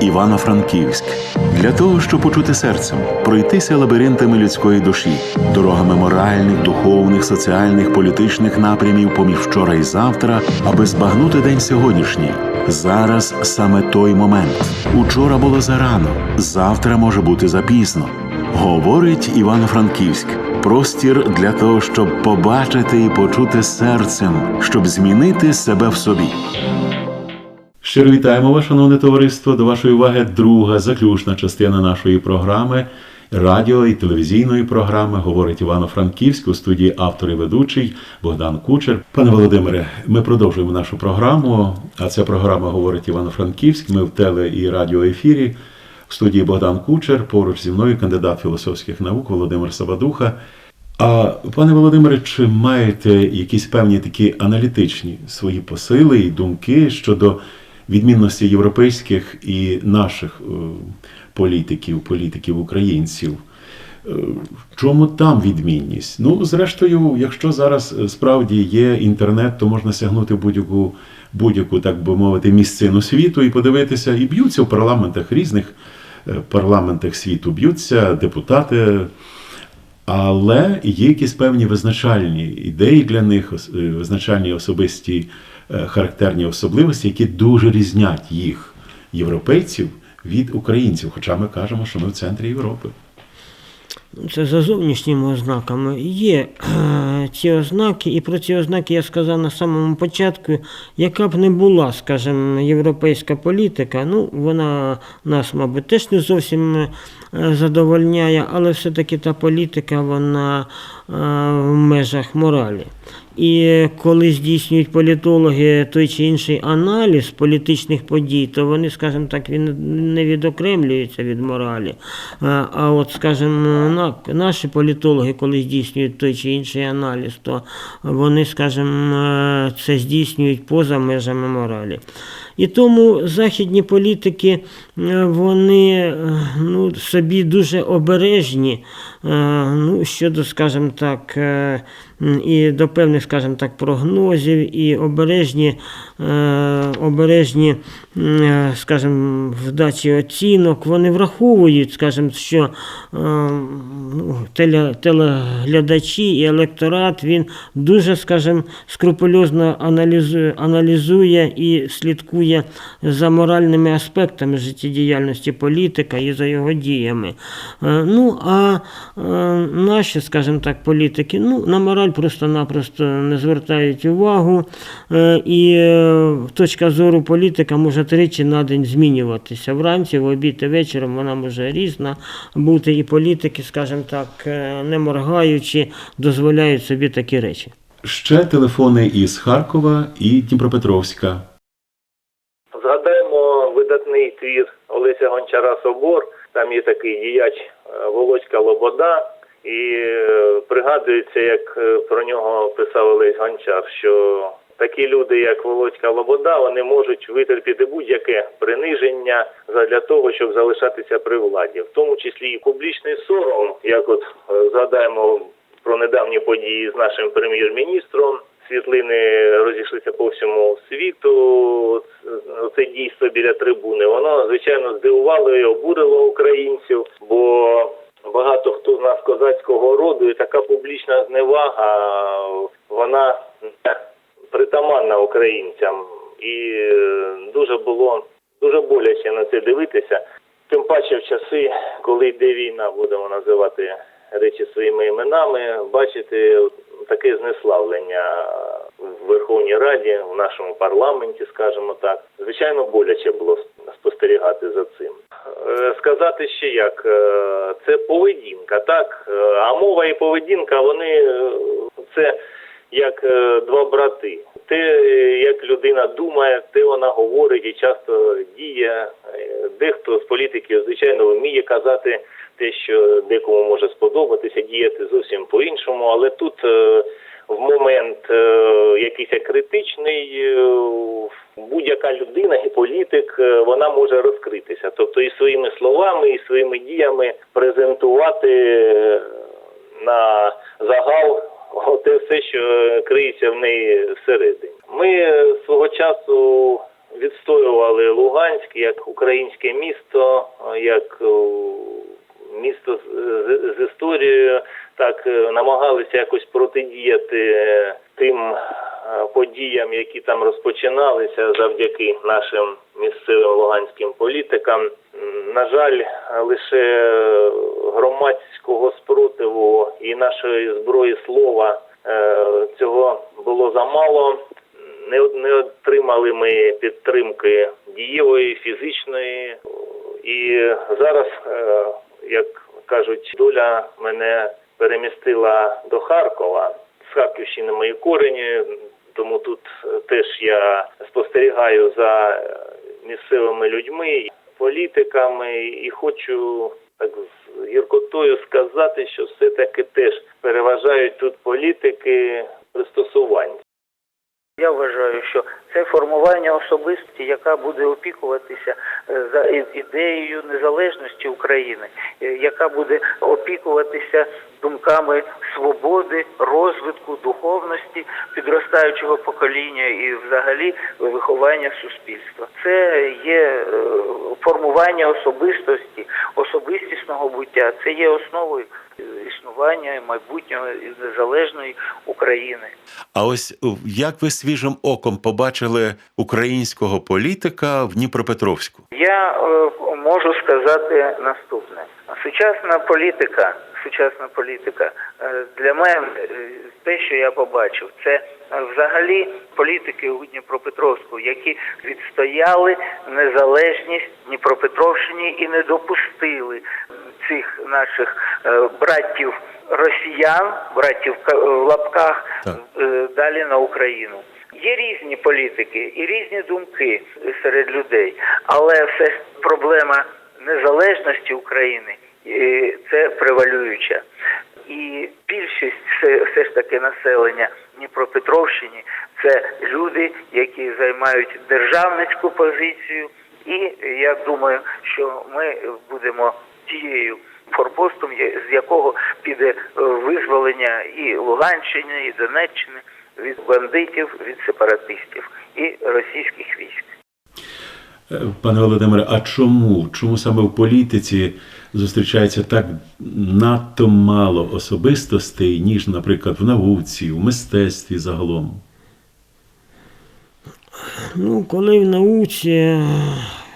Івано-Франківськ. Для того, щоб почути серцем, пройтися лабіринтами людської душі, дорогами моральних, духовних, соціальних, політичних напрямів поміж вчора і завтра, аби збагнути день сьогоднішній. Зараз саме той момент. Учора було зарано, завтра може бути запізно. Говорить Івано-Франківськ. Простір для того, щоб побачити і почути серцем, щоб змінити себе в собі. Щиро вітаємо вас, шановне товариство. До вашої уваги друга заключна частина нашої програми радіо і телевізійної програми говорить Івано-Франківськ у студії автор і ведучий Богдан Кучер. Пане Володимире, ми продовжуємо нашу програму. А ця програма говорить Івано-Франківськ. Ми в теле і радіоефірі. В студії Богдан Кучер, поруч зі мною кандидат філософських наук Володимир Сабадуха. А пане Володимире, чи маєте якісь певні такі аналітичні свої посили і думки щодо відмінності європейських і наших е, політиків, політиків українців? Е, чому там відмінність? Ну, зрештою, якщо зараз е, справді є інтернет, то можна сягнути будь-яку, будь-яку, так би мовити, місцину світу і подивитися, і б'ються в парламентах різних парламентах світу, б'ються депутати. Але є якісь певні визначальні ідеї для них, визначальні особисті характерні особливості, які дуже різнять їх, європейців, від українців. Хоча ми кажемо, що ми в центрі Європи. Це за зовнішніми ознаками. Є е, ці ознаки, і про ці ознаки я сказав на самому початку, яка б не була, скажімо, європейська політика, ну, вона нас, мабуть, теж не зовсім е, задовольняє, але все-таки та політика, вона е, в межах моралі. І коли здійснюють політологи той чи інший аналіз політичних подій, то вони, скажімо так, він не відокремлюються від моралі. А от, скажімо, наші політологи, коли здійснюють той чи інший аналіз, то вони, скажімо, це здійснюють поза межами моралі. І тому західні політики вони е, ну, собі дуже обережні е, ну, щодо, скажімо так, е, і до певних, скажімо так, прогнозів, і обережні, е, обережні е, скажімо, в дачі оцінок. Вони враховують, скажімо, що е, ну, теле, телеглядачі і електорат він дуже, скажімо, скрупульозно аналізує, аналізує і слідкує за моральними аспектами життєдіяльності політика і за його діями. Е, Ну, а е, наші, скажімо так, політики ну, на мораль просто-напросто не звертають увагу, е, і точка зору політика може тричі на день змінюватися. Вранці, в обід і вечором вона може різна бути, і політики, скажімо так, не моргаючи, дозволяють собі такі речі. Ще телефони із Харкова і Дніпропетровська. Гончара Собор. Там є такий діяч е, Володька Лобода. І е, пригадується, як е, про нього писав Олесь Гончар, що такі люди, як Володька Лобода, вони можуть витерпіти будь-яке приниження для того, щоб залишатися при владі, в тому числі і публічний сором, як от згадаємо про недавні події з нашим прем'єр-міністром. Світлини розійшлися по всьому світу. Це дійство біля трибуни. Воно звичайно здивувало і обурило українців, бо багато хто з нас козацького роду, і така публічна зневага, вона притаманна українцям, і е, дуже було дуже боляче на це дивитися. Тим паче в часи, коли йде війна, будемо називати речі своїми іменами, бачити таке знеславлення в Верховній Раді, в нашому парламенті, скажімо так. Звичайно, боляче було спостерігати за цим. Е, Сказати ще як, е, це поведінка, так? Е, А мова і поведінка, вони це як два брати. Те, як людина думає, те вона говорить і часто діє. Дехто з політиків, звичайно, вміє казати те, що декому може сподобатися, діяти зовсім по-іншому, але тут е, в момент е, якийсь критичний е, будь-яка людина і політик вона може розкритися, тобто і своїми словами, і своїми діями презентувати на загал те все, що криється в неї всередині. Ми свого часу відстоювали Луганськ як українське місто, як місто з, з, історією, так е, намагалися якось протидіяти е, тим е, подіям, які там розпочиналися завдяки нашим місцевим луганським політикам. На жаль, лише громадського спротиву і нашої зброї слова цього було замало. Не, не отримали ми підтримки дієвої, фізичної. І зараз, як кажуть, доля мене перемістила до Харкова. З Харківщини мої корені, тому тут е, теж я спостерігаю за е, місцевими людьми, політиками, і хочу так з гіркотою сказати, що все-таки теж переважають тут політики пристосувань. Я вважаю, що це формування особистості, яка буде опікуватися е, за ідеєю незалежності України, е, яка буде опікуватися думками свободи, розвитку, духовності підростаючого покоління і взагалі виховання суспільства. Це є е, формування особистості, особистісного буття. Це є основою існування майбутнього і незалежної України. А ось як ви свіжим оком побачили українського політика в Дніпропетровську? Я е, можу сказати наступне: сучасна політика, сучасна політика е, для мене е, те, що я побачив, це е, взагалі політики у Дніпропетровську, які відстояли незалежність Дніпропетровщині і не допустили цих наших е, братів росіян, братів в лапках, Так. е, далі на Україну. Є різні політики і різні думки серед людей, але все ж проблема незалежності України е, це превалююча. І більшість все, все ж таки населення Дніпропетровщини це люди, які займають державницьку позицію, і я думаю, що ми будемо тією форпостом, з якого піде е, визволення і Луганщини, і Донеччини від бандитів, від сепаратистів і російських військ. Е, Пане Володимире, а чому? Чому саме в політиці зустрічається так надто мало особистостей, ніж, наприклад, в науці, в мистецтві загалом? Ну, коли в науці,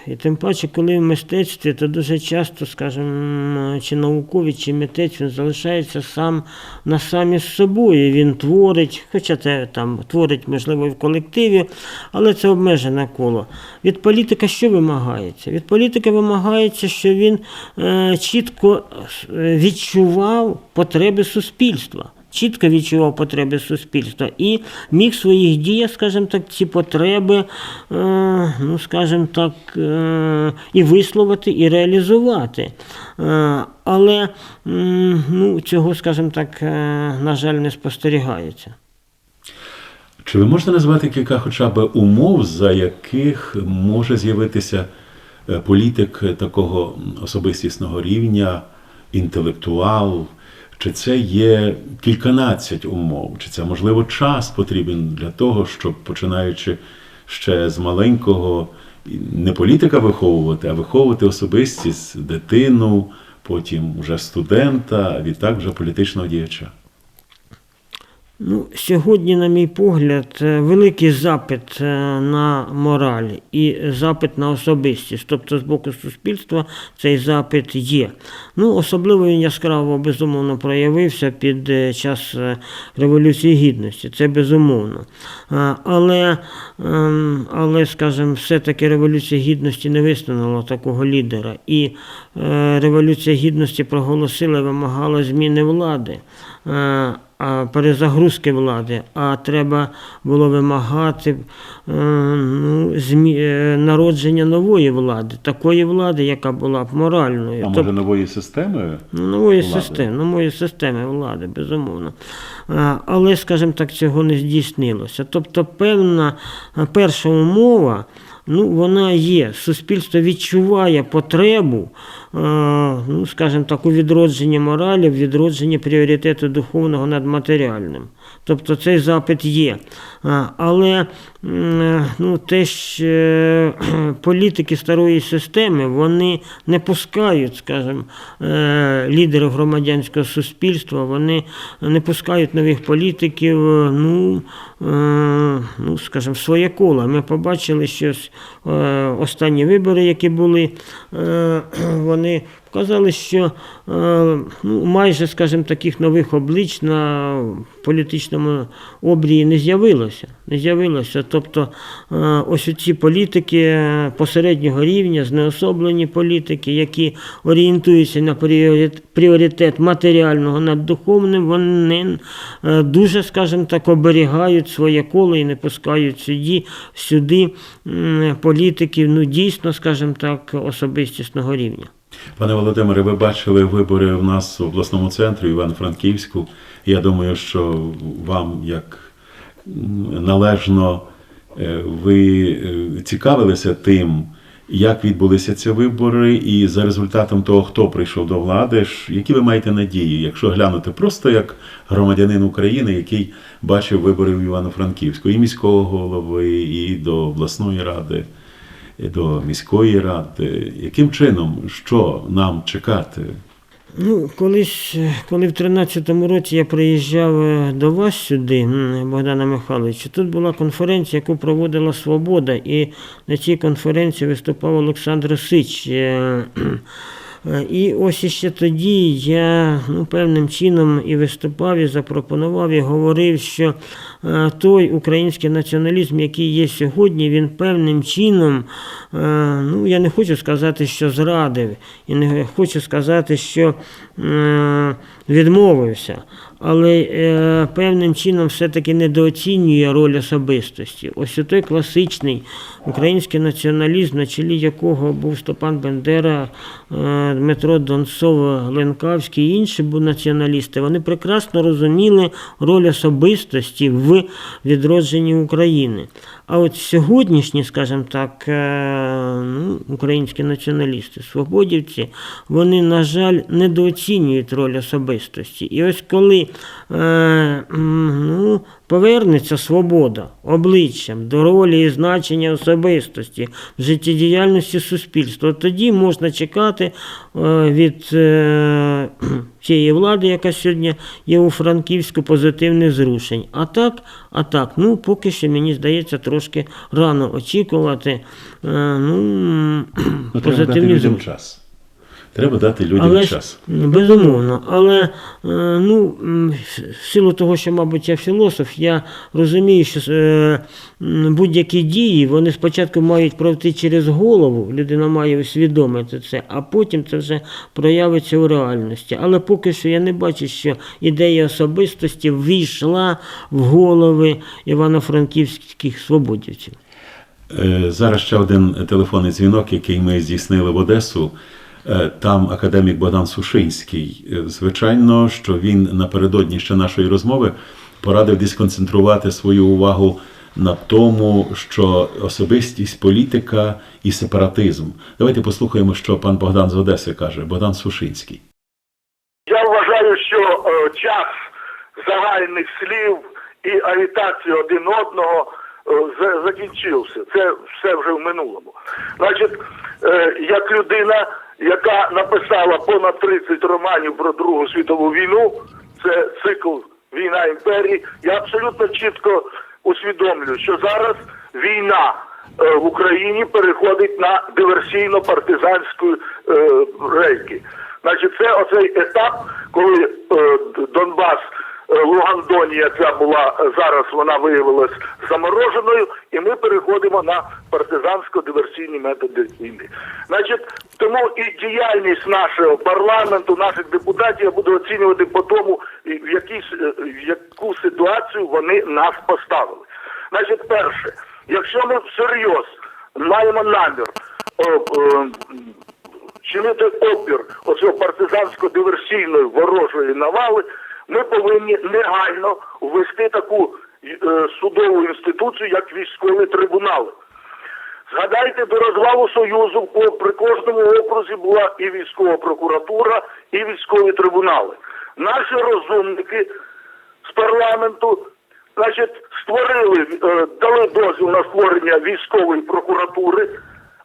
і тим паче, коли в мистецтві, то дуже часто, скажімо, чи науковий, чи митець він залишається сам на самі з собою. Він творить, хоча це там творить, можливо, і в колективі, але це обмежене коло. Від політика що вимагається? Від політика вимагається, що він е, чітко е, відчував потреби суспільства чітко відчував потреби суспільства і міг своїх діях, скажімо так, ці потреби, е, ну, скажімо так, е, і висловити, і реалізувати. Е, але ну, цього, скажімо так, на жаль, не спостерігається. Чи ви можете назвати кілька хоча б умов, за яких може з'явитися політик такого особистісного рівня, інтелектуал? Чи це є кільканадцять умов? Чи це, можливо, час потрібен для того, щоб починаючи ще з маленького не політика виховувати, а виховувати особистість, дитину, потім вже студента, відтак вже політичного діяча? Ну, сьогодні, на мій погляд, е, великий запит е, на мораль і запит на особистість. Тобто з боку суспільства цей запит є. Ну, особливо він яскраво безумовно проявився під е, час Революції Гідності. Це безумовно. Але, ем, але скажімо, все-таки Революція Гідності не висунула такого лідера. І Революція Гідності проголосила і вимагала зміни влади. Е, перезагрузки влади, а треба було вимагати е, ну, змі... е, народження нової влади, такої влади, яка була б моральною. А Тобто- може нової системи? Ну, нової влади. системи, нової системи влади, безумовно. Але, скажімо так, цього не здійснилося. Тобто, певна перша умова, ну, вона є. Суспільство відчуває потребу, ну, скажімо так, у відродженні моралі, в відродженні пріоритету духовного над матеріальним. Тобто цей запит є. Але ну, теж е, політики старої системи вони не пускають, скажімо, е, лідерів громадянського суспільства, вони не пускають нових політиків, е, ну, ну скажімо, в своє коло. Ми побачили, що останні вибори, які були, вони показали, що е, ну, майже, скажімо, таких нових облич на політичному обрії не з'явилося. Не з'явилося. Тобто е, ось ці політики посереднього рівня, знеособлені політики, які орієнтуються на пріоритет матеріального над духовним, вони е, дуже, скажімо так, оберігають своє коло і не пускають сюди, сюди політиків, ну дійсно, скажімо так, особистісного рівня. Пане Володимире, ви бачили вибори в нас в обласному центрі Івано-Франківську. Я думаю, що вам як належно е, ви е, цікавилися тим, як відбулися ці вибори, і за результатом того, хто прийшов до влади, які ви маєте надії, якщо глянути просто як громадянин України, який бачив вибори в Івано-Франківську, і міського голови, і до обласної ради до міської ради. Яким чином, що нам чекати? Ну, колись, е, коли в 13-му році я приїжджав е, до вас сюди, Богдана Михайловича, тут була конференція, яку проводила Свобода, і на цій конференції виступав Олександр Сич. Е, е, І ось іще тоді я ну, певним чином і виступав, і запропонував, і говорив, що е, той український націоналізм, який є сьогодні, він певним чином, е, ну я не хочу сказати, що зрадив, і не хочу сказати, що е, відмовився, але е, певним чином все-таки недооцінює роль особистості. Ось той класичний український націоналізм, на чолі якого був Степан Бендера, е, Дмитро Донцов, Ленкавський і інші були націоналісти, вони прекрасно розуміли роль особистості в відродженні України. А от сьогоднішні, скажімо так, е, ну, українські націоналісти, свободівці, вони, на жаль, недооцінюють роль особистості. І ось коли е, ну, повернеться свобода обличчям до ролі і значення особистості в життєдіяльності суспільства, тоді можна чекати е, від цієї влади, яка сьогодні є у Франківську, позитивних зрушень. А так, а так, ну поки що мені здається трошки рано очікувати е, ну, Ну, позитивні людям час. Треба дати людям Але час. безумовно, але е, ну, в силу того, що, мабуть, я філософ, я розумію, що е, будь-які дії вони спочатку мають пройти через голову, людина має усвідомити це, а потім це вже проявиться у реальності. Але поки що я не бачу, що ідея особистості ввійшла в голови івано-франківських свободівців. Е, Зараз ще один телефонний дзвінок, який ми здійснили в Одесу. Е, Там академік Богдан Сушинський. Е, Звичайно, що він напередодні ще нашої розмови порадив дисконцентрувати свою увагу на тому, що особистість, політика і сепаратизм. Давайте послухаємо, що пан Богдан з Одеси каже. Богдан Сушинський. Я вважаю, що е, час загальних слів і агітації один одного закінчився. Це все вже в минулому. Значить, е, як людина, яка написала понад 30 романів про Другу світову війну, це цикл Війна імперії, я абсолютно чітко усвідомлюю, що зараз війна е, в Україні переходить на диверсійно-партизанську е, рейки. Значить, це оцей етап, коли е, Донбас, е, Лугандонія ця була е, зараз, вона виявилась замороженою, і ми переходимо на партизансько-диверсійні методи війни. Значить, тому і діяльність нашого парламенту, наших депутатів я буду оцінювати по тому, в, якійсь, е, в яку ситуацію вони нас поставили. Значить, перше, якщо ми всерйоз маємо намір чинити опір оцього партизансько-диверсійної ворожої навали, ми повинні негайно ввести таку е, судову інституцію, як військові трибунали. Згадайте, до розвалу Союзу при кожному окрузі була і військова прокуратура, і військові трибунали. Наші розумники з парламенту Значить, створили, е, дали дозвіл на створення військової прокуратури,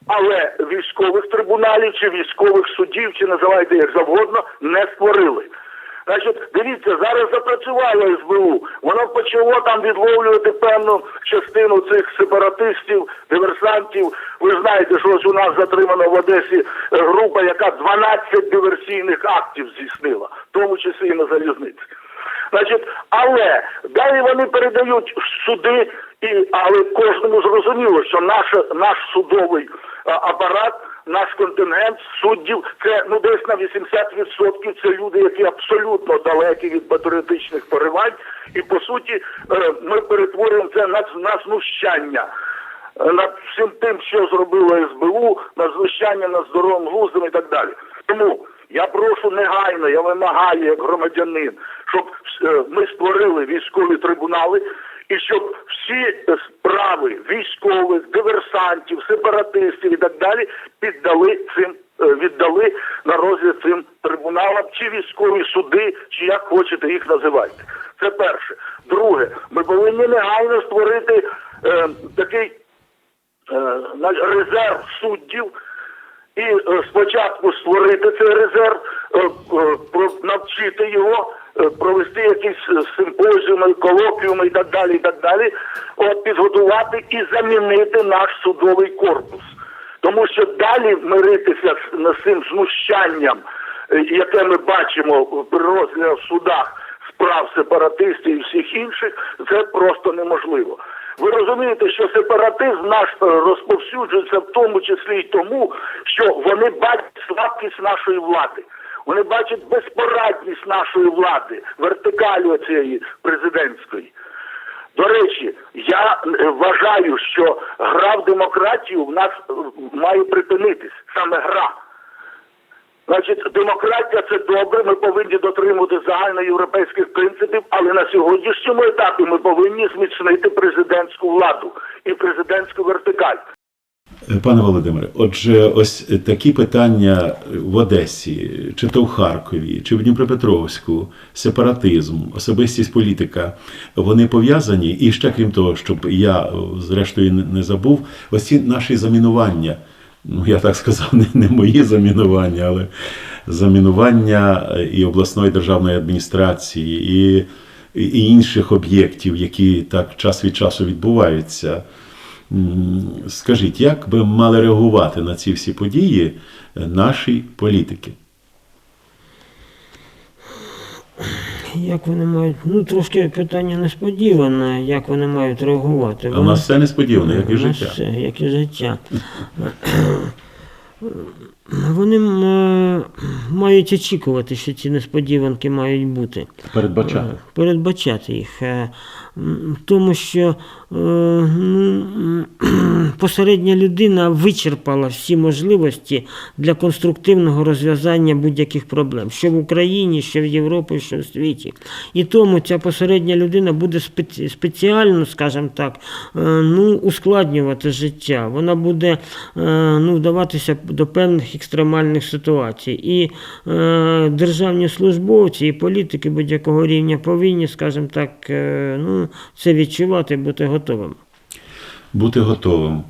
але військових трибуналів чи військових судів, чи називайте як завгодно, не створили. Значить, дивіться, зараз запрацювало СБУ. Воно почало там відловлювати певну частину цих сепаратистів, диверсантів. Ви знаєте, що ось у нас затримана в Одесі е, група, яка 12 диверсійних актів здійснила, в тому числі і на залізниці. Значить, але далі вони передають суди, і але кожному зрозуміло, що наш, наш судовий а, апарат, наш контингент суддів, це ну десь на 80% це люди, які абсолютно далекі від патріотичних поривань, і по суті е, ми перетворюємо це на, на знущання. е, Над всім тим, що зробило СБУ, на знущання над здоровим глуздом і так далі. Тому я прошу негайно, я вимагаю як громадянин, щоб е, ми створили військові трибунали і щоб всі справи військових, диверсантів, сепаратистів і так далі піддали цим, е, віддали на розгляд цим трибуналам чи військові суди, чи як хочете їх називайте. Це перше. Друге, ми повинні негайно створити е, такий е, резерв суддів і е, спочатку створити цей резерв, е, навчити його, провести якісь е, симпозіуми, колоквіуми і так далі, і так далі, от підготувати і замінити наш судовий корпус. Тому що далі миритися з, цим знущанням, е, яке ми бачимо при розгляді в судах справ сепаратистів і всіх інших, це просто неможливо. Ви розумієте, що сепаратизм наш е, розповсюджується в тому числі й тому, що вони бачать слабкість нашої влади. Вони бачать безпорадність нашої влади, вертикалі цієї президентської. До речі, я е, вважаю, що гра в демократію в нас е, має припинитись саме гра. Значить, демократія це добре. Ми повинні дотримувати загальноєвропейських принципів, але на сьогоднішньому етапі ми повинні зміцнити президентську владу і президентську вертикаль. Пане Володимире, отже, ось такі питання в Одесі, чи то в Харкові, чи в Дніпропетровську, сепаратизм, особистість політика, вони пов'язані. І ще крім того, щоб я зрештою не- не забув, ось ці наші замінування. Ну, я так сказав, не, не мої замінування, але замінування і обласної державної адміністрації, і, і інших об'єктів, які так час від часу відбуваються. Скажіть, як би мали реагувати на ці всі події е, наші політики? Як вони мають, ну трошки питання несподіване, як вони мають реагувати. А у нас все несподівано, як і У нас життя. все, як і життя. Вони е, мають очікувати, що ці несподіванки мають бути. Передбачати. передбачати їх. Е, Тому що е, ну, посередня людина вичерпала всі можливості для конструктивного розв'язання будь-яких проблем, що в Україні, що в Європі, що в світі. І тому ця посередня людина буде спеці- спеціально, скажімо так, е, ну, ускладнювати життя. Вона буде е, ну, вдаватися до певних екстремальних ситуацій. І е, державні службовці і політики будь-якого рівня повинні, скажімо так, е, ну, це відчувати, бути готовими. Бути готовим.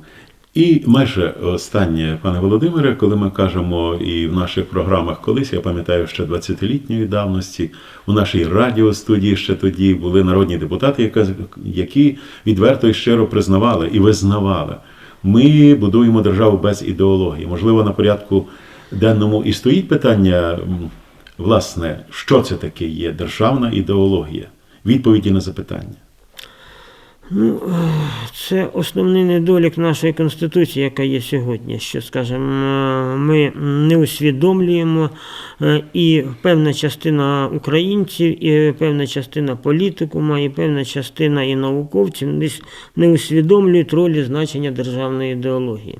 І майже останнє, пане Володимире, коли ми кажемо і в наших програмах колись, я пам'ятаю, ще 20-літньої давності, у нашій радіостудії ще тоді були народні депутати, які відверто і щиро признавали і визнавали. Ми будуємо державу без ідеології. Можливо, на порядку денному і стоїть питання, власне, що це таке є державна ідеологія? Відповіді на запитання. Ну, це основний недолік нашої конституції, яка є сьогодні. Що, скажімо, е, ми не усвідомлюємо, е, і певна частина українців, і певна частина політикума, і певна частина і науковців десь не усвідомлюють ролі значення державної ідеології.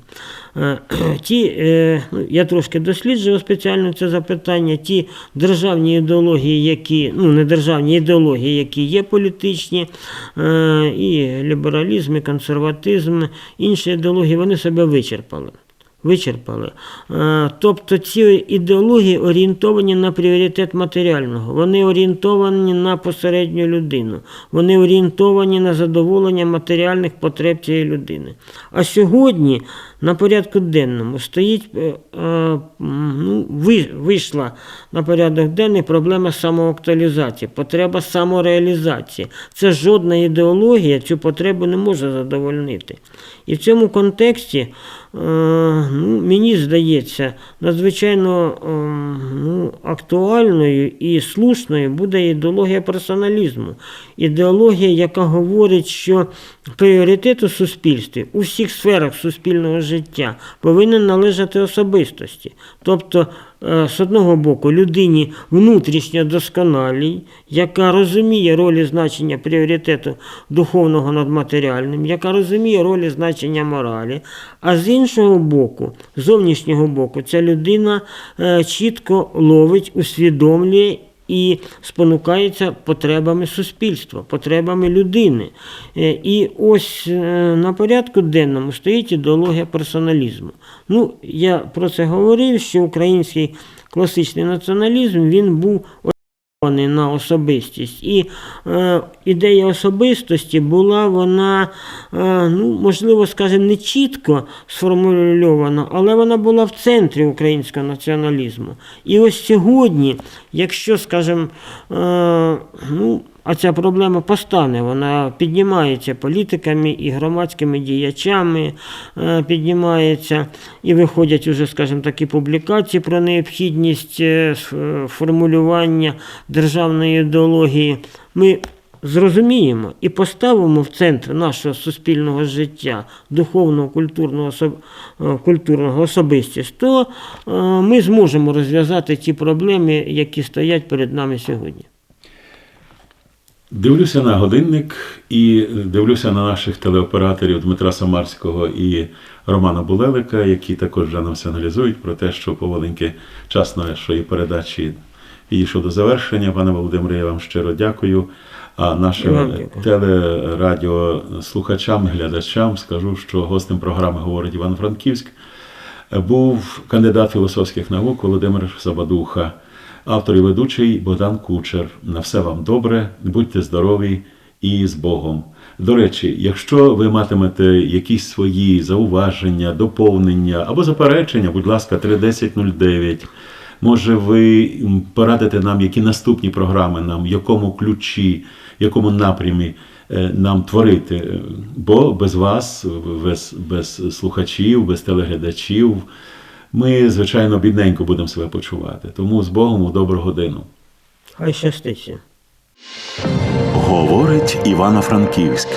Е, Ті, е, ну, я трошки досліджував спеціально це запитання. Ті державні ідеології, які ну не державні ідеології, які є політичні, е, і лібералізм, і консерватизм, інші ідеології, вони себе вичерпали. Вичерпали. Е, Тобто ці ідеології орієнтовані на пріоритет матеріального, вони орієнтовані на посередню людину, вони орієнтовані на задоволення матеріальних потреб цієї людини. А сьогодні на порядку денному стоїть е, е, ну, вийшла на порядок денний проблема самоактуалізації, потреба самореалізації. Це жодна ідеологія цю потребу не може задовольнити. І в цьому контексті ну, мені здається, надзвичайно ем, ну, актуальною і слушною буде ідеологія персоналізму. Ідеологія, яка говорить, що пріоритет у суспільстві у всіх сферах суспільного життя повинен належати особистості. Тобто, е, з одного боку, людині внутрішньо досконалій, яка розуміє ролі значення пріоритету духовного над матеріальним, яка розуміє ролі значення моралі, а з іншого боку, зовнішнього боку, ця людина е, чітко ловить, усвідомлює і спонукається потребами суспільства, потребами людини. Е, І ось е, на порядку денному стоїть ідеологія персоналізму. Ну, я про це говорив, що український класичний націоналізм він був орієнтований на особистість. І е, ідея особистості була вона, е, ну, можливо, скажімо, не чітко сформульована, але вона була в центрі українського націоналізму. І ось сьогодні, якщо, скажімо, е, ну, а ця проблема постане, вона піднімається політиками і громадськими діячами, е, піднімається і виходять уже, скажімо, такі публікації про необхідність е, формулювання державної ідеології. Ми зрозуміємо і поставимо в центр нашого суспільного життя духовного, культурного, е, культурного особистість, то ми зможемо розв'язати ті проблеми, які стоять перед нами сьогодні. Дивлюся на годинник і дивлюся на наших телеоператорів Дмитра Самарського і Романа Булелика, які також вже нам сигналізують про те, що поволеньки час нашої передачі підійшов до завершення. Пане Володимире, я вам щиро дякую. А нашим телерадіослухачам, глядачам скажу, що гостем програми говорить Іван-Франківськ був кандидат філософських наук Володимир Забадуха, автор і ведучий Богдан Кучер. На все вам добре, будьте здорові і з Богом. До речі, якщо ви матимете якісь свої зауваження, доповнення або заперечення, будь ласка, 31009. Може, ви порадите нам, які наступні програми нам, в якому ключі, якому напрямі е, нам творити. Бо без вас, без, без слухачів, без телеглядачів, ми, звичайно, бідненько будемо себе почувати. Тому з Богом у добру годину. Хай щаститься. Говорить Івано-Франківськ.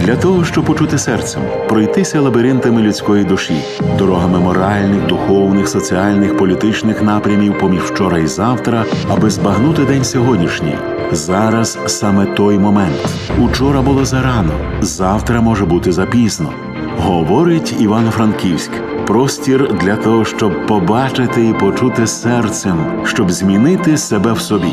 Для того, щоб почути серцем, пройтися лабіринтами людської душі, дорогами моральних, духовних, соціальних, політичних напрямів поміж вчора і завтра, аби збагнути день сьогоднішній. Зараз саме той момент. Учора було зарано, завтра може бути запізно. Говорить Івано-Франківськ. Простір для того, щоб побачити і почути серцем, щоб змінити себе в собі.